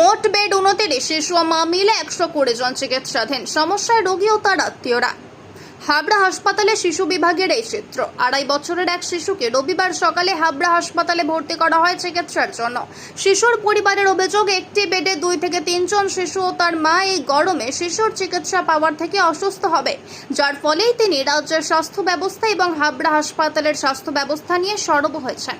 মোট বেড উনতিরিশ, শিশু ও মা মিলে একশো কুড়ি জন চিকিৎসাধীন। সমস্যায় রোগী ও তার আত্মীয়রা। হাবড়া হাসপাতালে শিশু বিভাগের এই চিত্র। আড়াই বছরের এক শিশুকে রবিবার সকালে হাবড়া হাসপাতালে ভর্তি করা হয় চিকিৎসার জন্য। শিশুর পরিবারের অভিযোগ, একটি বেডে দুই থেকে তিনজন শিশু ও তার মা এই গরমে শিশুর চিকিৎসা পাওয়ার থেকে অসুস্থ হবে। যার ফলেই তিনি রাজ্যের স্বাস্থ্য ব্যবস্থা এবং হাবড়া হাসপাতালের স্বাস্থ্য ব্যবস্থা নিয়ে সরব হয়েছেন।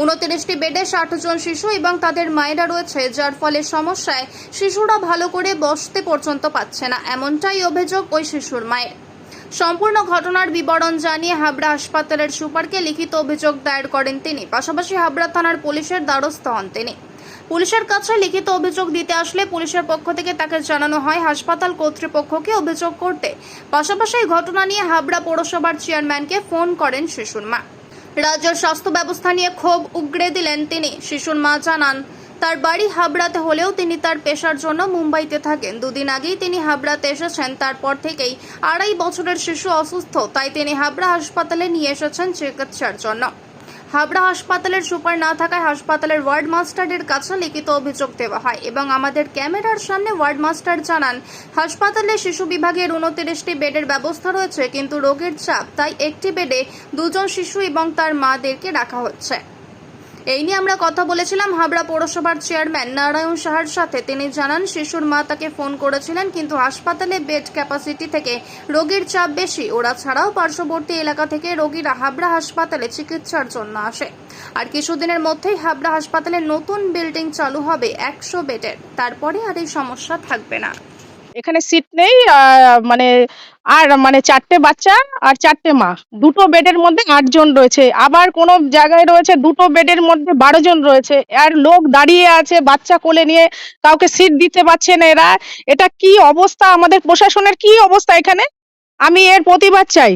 উনত্রিশটি বেডে ষাট জন শিশু এবং তাদের মায়েরা রয়েছে, যার ফলে সমস্যায় শিশুরা ভালো করে বসতে পর্যন্ত পাচ্ছে না। এমনটাই অভিযোগ ওই শিশুর মায়ের। সম্পূর্ণ ঘটনার বিবরণ জানিয়ে হাবড়া হাসপাতালের সুপারকে লিখিত অভিযোগ দায়ের করেন তিনি। পাশাপাশি হাবড়া থানার পুলিশের দ্বারস্থ হন তিনি। পুলিশের কাছে লিখিত অভিযোগ দিতে আসলে পুলিশের পক্ষ থেকে তাকে জানানো হয়, হাসপাতাল কর্তৃপক্ষকে অভিযোগ করতে। পাশাপাশি ঘটনা নিয়ে হাবড়া পৌরসভার চেয়ারম্যানকে ফোন করেন শিশুর মা। রাজ্যের স্বাস্থ্য ব্যবস্থা নিয়ে ক্ষোভ উগড়ে দিলেন তিনি। শিশুর মা জানান, তার বাড়ি হাবড়াতে হলেও তিনি তার পেশার জন্য মুম্বাইতে থাকেন। দুদিন আগেই তিনি হাবড়াতে এসেছেন। তারপর থেকেই আড়াই বছরের শিশু অসুস্থ। তাই তিনি হাবড়া হাসপাতালে নিয়ে এসেছেন চিকিৎসার জন্য। হাবড়া হাসপাতালের সুপার না থাকায় হাসপাতালের ওয়ার্ড মাস্টারের কাছে লিখিত অভিযোগ দেওয়া হয় এবং আমাদের ক্যামেরার সামনে ওয়ার্ড মাস্টার জানান, হাসপাতালে শিশু বিভাগের উনত্রিশটি বেডের ব্যবস্থা রয়েছে, কিন্তু রোগের চাপ, তাই একটি বেডে দুজন শিশু এবং তার মাদেরকে রাখা হচ্ছে। এই নিয়ে আমরা কথা বলেছিলাম হাবড়া পৌরসভার চেয়ারম্যান নারায়ণ সাহার সাথে। তিনি জানান, শিশুর মা তাকে ফোন করেছিলেন, কিন্তু হাসপাতালে বেড ক্যাপাসিটি থেকে রোগীর চাপ বেশি। ওরা ছাড়াও পার্শ্ববর্তী এলাকা থেকে রোগীরা হাবড়া হাসপাতালে চিকিৎসার জন্য আসে। আর কিছুদিনের মধ্যেই হাবড়া হাসপাতালে নতুন বিল্ডিং চালু হবে একশো বেডের। তারপরে আর এই সমস্যা থাকবে না। এখানে সিট নেই মানে আর মানে চারটে বাচ্চা আর চারটে মা। দুটো বেডের মধ্যে আটজন রয়েছে। আবার কোনো জায়গায় রয়েছে দুটো বেডের মধ্যে বারো জন রয়েছে। আর লোক দাঁড়িয়ে আছে বাচ্চা কোলে নিয়ে। কাউকে সিট দিতে পারছে না এরা। এটা কি অবস্থা? আমাদের প্রশাসনের কি অবস্থা এখানে? আমি এর প্রতিবাদ চাই?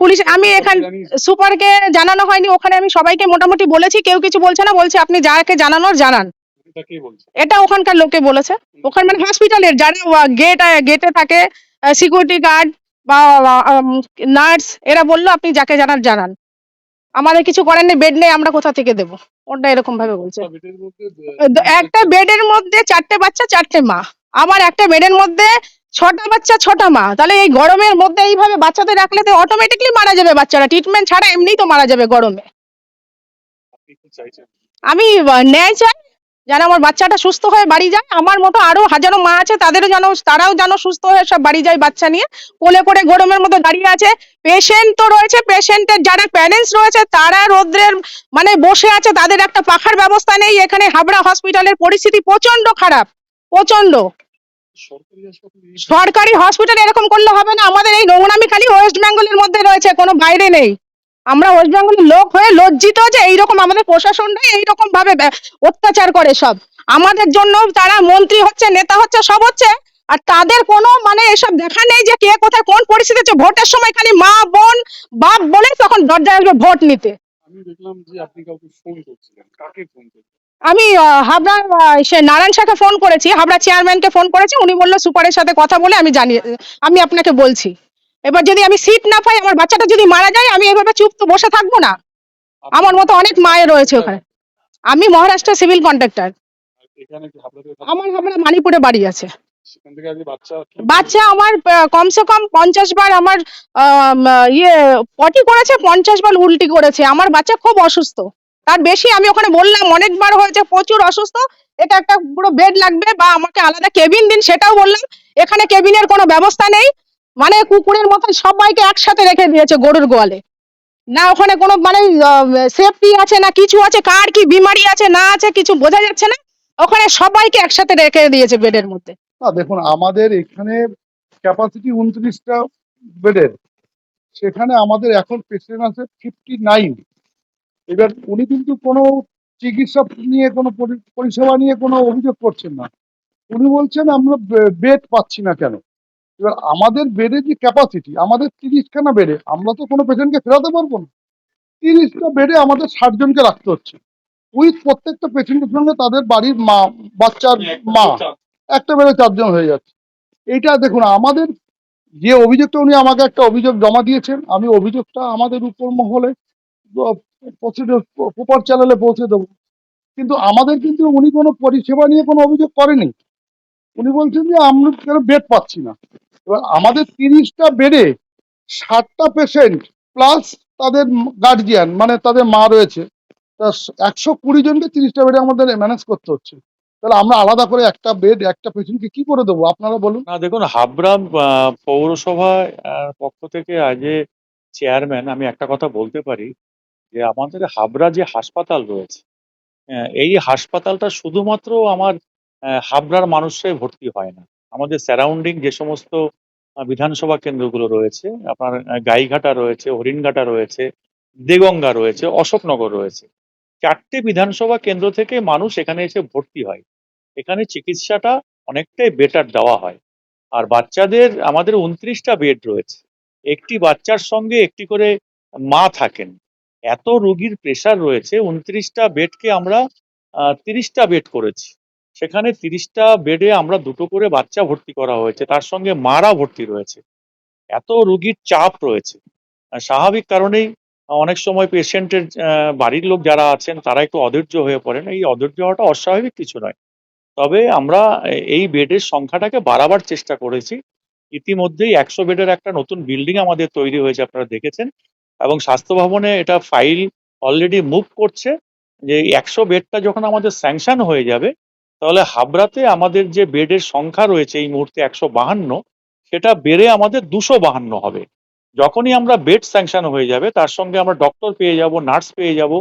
পুলিশ আমি এখান সুপারকে জানানো হয়নি। ওখানে আমি সবাইকে মোটামুটি বলেছি। কেউ কিছু বলছে না। বলছে আপনি যাকে জানানোর জানান। এটা ওখানকার লোকে বলেছে। ওখানে মানে হসপিটালের যারা গেট গেটে থাকে সিকিউরিটি গার্ড বা নার্স এরা বলল আপনি যাকে জানার জানান। আমাদের কিছু করার নেই বেড নেই আমরা কোথা থেকে দেবো? ওটা এরকম ভাবে বলছে। একটা বেডের মধ্যে চারটে বাচ্চা চারটে মা। আবার একটা বেডের মধ্যে ছটা বাচ্চা ছটা মা। তাহলে এই গরমের মধ্যে এইভাবে বাচ্চাদের রাখলে তো অটোমেটিকলি মারা যাবে বাচ্চারা। ট্রিটমেন্ট ছাড়া এমনিই তো মারা যাবে গরমে। আমি ন্যায় চাই। যেন আমার বাচ্চাটা সুস্থ হয়ে বাড়ি যায়। আমার মতো আরও হাজারো মা আছে, তাদেরও যেন তারাও যেন সুস্থ হয়ে সব বাড়ি যায় বাচ্চা নিয়ে। কোলে করে গরমের মতো দাঁড়িয়ে আছে। পেশেন্ট তো রয়েছে পেশেন্টের যারা প্যারেন্টস রয়েছে, তারা রৌদ্রের মানে বসে আছে, তাদের একটা পাখার ব্যবস্থা নেই। এখানে হাবড়া হসপিটালের পরিস্থিতি প্রচণ্ড খারাপ প্রচণ্ড সরকারি হসপিটাল এরকম করলে হবে না। আমাদের এই নোংরামি খালি ওয়েস্ট বেঙ্গলের মধ্যে রয়েছে, কোনো বাইরে নেই। আমরা ওয়েস্ট বেঙ্গলের লোক হয়ে লজ্জিত যে এইরকম আমাদের প্রশাসনটাই এইরকম ভাবে অত্যাচার করে সব। আমাদের জন্য তারা মন্ত্রী হচ্ছে নেতা হচ্ছে সব হচ্ছে আর তাদের কোনো মানে এসব দেখা নেই যে কে কোথায় কোন পরিস্থিতি হচ্ছে। ভোটের সময় খালি মা বোন বাপ বলে তখন দরজায় আসবে ভোট নিতে। আমি দেখলাম যে আপনি কাউকে ফোন করছিলেন। কাকে ফোন করছিলেন? আমি হাবড়ার সে নারায়ণ শাহকে ফোন করেছি হাবড়া চেয়ারম্যানকে ফোন করেছি উনি বলল সুপারের সাথে কথা বলে আমি জানি আমি আপনাকে বলছি। এবার যদি আমি সিট না পাই আমার বাচ্চাটা যদি মারা যায় আমি এভাবে চুপ তো বসে থাকব না। আমার মতো অনেক মায়ের রয়েছে ওখানে। আমি মহারাষ্ট্র সিভিল কন্ট্রাক্টর? আমার হাবড়া মানিপুরে বাড়ি আছে। বাচ্চা আমার কমসে কম পঞ্চাশ বার আমার ইয়ে পটি করেছে পঞ্চাশ বার উল্টি করেছে। আমার বাচ্চা খুব অসুস্থ। তার বেশি আমি ওখানে বললাম অনেকবার হয়েছে প্রচুর অসুস্থ। এটা একটা পুরো বেড লাগবে বা আমাকে আলাদা কেবিন দিন সেটাও বললাম। এখানে কেবিনের কোনো ব্যবস্থা নেই। মানে কুকুরের মতন সবাইকে একসাথে রেখে দিয়েছে গরুর গোয়ালে। না ওখানে কোনো মানে সেফটি আছে না কিছু আছে? কার কি বিমারি আছে, না আছে কিছু বোঝা যাচ্ছে না? ওখানে সবাইকে একসাথে রেখে দিয়েছে বেডের মধ্যে। দেখুন, আমাদের এখানে ক্যাপাসিটি উনত্রিশটা বেডের সেখানে আমাদের এখন পেশেন্ট আছে ফিফটি নাইন এবার উনি কিন্তু কোনো চিকিৎসা নিয়ে, কোনো পরি- পরিষেবা নিয়ে কোনো অভিযোগ করছেন না। উনি বলছেন, আমরা বেড পাচ্ছি না কেন? এবার আমাদের বেডে যে ক্যাপাসিটি আমাদের তিরিশখানা বেডে আমরা তো কোনো পেশেন্টকে ফেরাতে পারব না। তিরিশটা বেডে আমাদের ষাট জনকে রাখতে হচ্ছে। উইথ প্রত্যেকটা পেশেন্টের সঙ্গে তাদের বাড়ির মা, বাচ্চার মা, একটা বেড়ে চারজন হয়ে যাচ্ছে। এইটা দেখুন, আমাদের যে অভিযোগটা উনি আমাকে একটা অভিযোগ জমা দিয়েছেন, আমি অভিযোগটা আমাদের উপর মহলে প্রপার চ্যানেলে পৌঁছে দেবো। কিন্তু আমাদের কিন্তু উনি কোনো পরিষেবা নিয়ে কোনো অভিযোগ করেনি। উনি বলছেন যে, আমরা বেড পাচ্ছি না? এবার আমাদের তিরিশটা বেডে ষাটটা পেশেন্ট প্লাস তাদের গার্জিয়ান মানে তাদের মা রয়েছে। তা একশো কুড়ি জনকে তিরিশটা বেডে আমাদের ম্যানেজ করতে হচ্ছে। তাহলে আমরা আলাদা করে একটা বেড একটা পেশেন্টকে কি করে দেবো? আপনারা বলুন। না, দেখুন, হাবড়া পৌরসভা পক্ষ থেকে আজ চেয়ারম্যান আমি একটা কথা বলতে পারি যে আমাদের হাবড়া যে হাসপাতাল রয়েছে এই হাসপাতালটা শুধুমাত্র আমার হাবড়ার মানুষরাই ভর্তি হয় না। আমাদের সারাউন্ডিং যে সমস্ত বিধানসভা কেন্দ্রগুলো রয়েছে, আপনার গাইঘাটা রয়েছে, হরিণঘাটা রয়েছে, দেগঙ্গা রয়েছে, অশোকনগর রয়েছে, চারটে বিধানসভা কেন্দ্র থেকে মানুষ এখানে এসে ভর্তি হয়। এখানে চিকিৎসাটা অনেকটাই বেটার দেওয়া হয়। আর বাচ্চাদের, আমাদের উনত্রিশটা বেড রয়েছে। একটি বাচ্চার সঙ্গে একটি করে মা থাকেন। এত রোগীর প্রেশার রয়েছে, উনত্রিশটা বেডকে আমরা তিরিশটা বেড করেছি। সেখানে তিরিশটা বেডে আমরা দুটো করে বাচ্চা ভর্তি করা হয়েছে, তার সঙ্গে মারা ভর্তি রয়েছে। এত রুগীর চাপ রয়েছে। স্বাভাবিক কারণেই অনেক সময় পেশেন্টের বাড়ির লোক যারা আছেন, তারা একটু অধৈর্য হয়ে পড়েন। এই অধৈর্য হওয়াটা অস্বাভাবিক কিছু নয়। তবে আমরা এই বেডের সংখ্যাটাকে বাড়াবার চেষ্টা করেছি। ইতিমধ্যেই একশো বেডের একটা নতুন বিল্ডিং আমাদের তৈরি হয়েছে, আপনারা দেখেছেন। এবং স্বাস্থ্য ভবনে এটা ফাইল অলরেডি মুভ করছে যে একশো বেডটা যখন আমাদের স্যাংশন হয়ে যাবে তাহলে হাবড়াতে আমাদের যে বেডের সংখ্যা রয়েছে এই মুহূর্তে একশো বাহান্ন, সেটা বেড়ে আমাদের দুশো বাহান্ন হবে। যখনই আমরা বেড স্যাংশন হয়ে যাবে, তার সঙ্গে আমরা ডক্টর পেয়ে যাব, নার্স পেয়ে যাব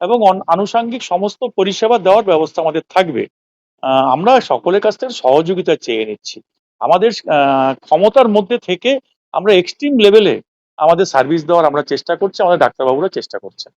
এবং আনুষঙ্গিক সমস্ত পরিষেবা দেওয়ার ব্যবস্থা আমাদের থাকবে। আমরা সকলের কাছ থেকে সহযোগিতা চেয়ে নিচ্ছি। আমাদের ক্ষমতার মধ্যে থেকে আমরা এক্সট্রিম লেভেলে আমাদের সার্ভিস দেওয়ার আমরা চেষ্টা করছি, আমাদের ডাক্তারবাবুরা চেষ্টা করছেন।